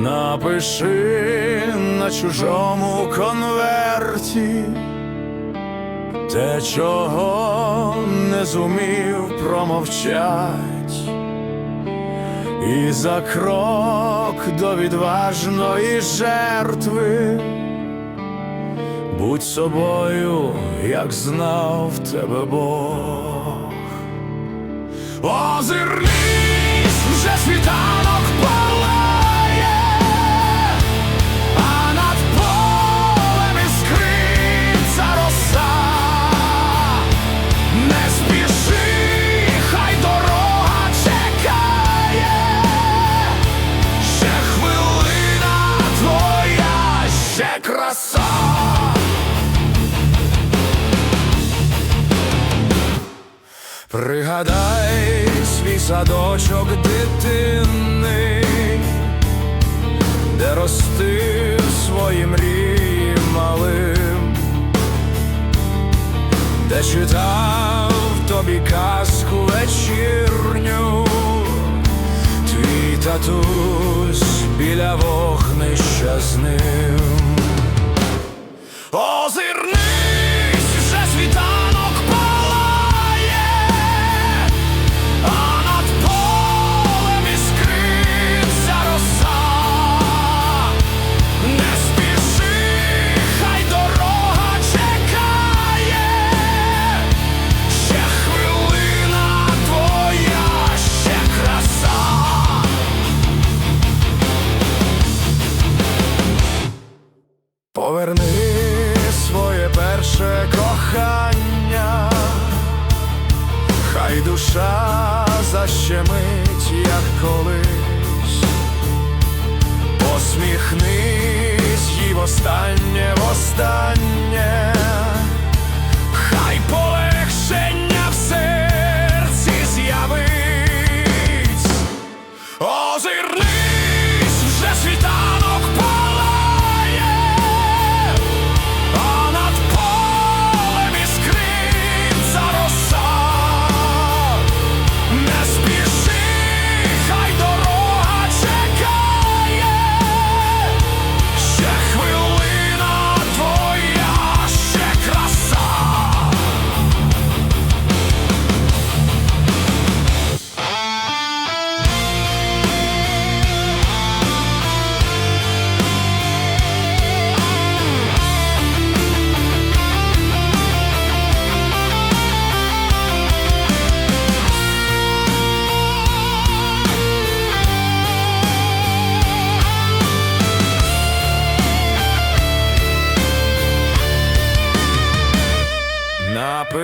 Напиши на чужому конверті те, чого не зумів промовчать, і за крок до відважної жертви будь собою, як знав тебе Бог. Озирнись, вже світанок Пригадай свій садочок дитини, де ростив свої мрії малим, де читав тобі казку вечірню, твій татусь біля вогнища Поверни своє перше кохання, хай душа защемить, як колись, посміхнись їй востаннє, востаннє, хай полегшення в серці з'явить. Озирнись,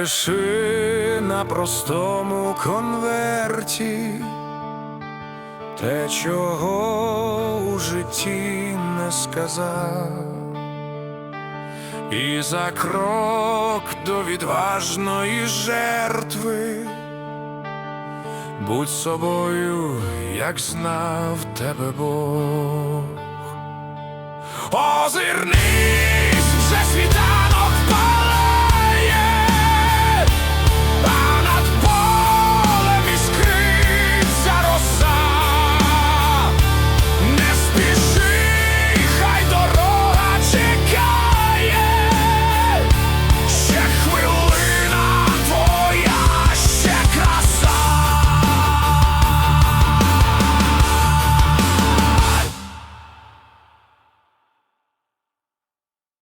Напиши на простому конверті те, чого у житті не сказав, і за крок до відважної жертви будь собою, як знав тебе Бог. Озирнись,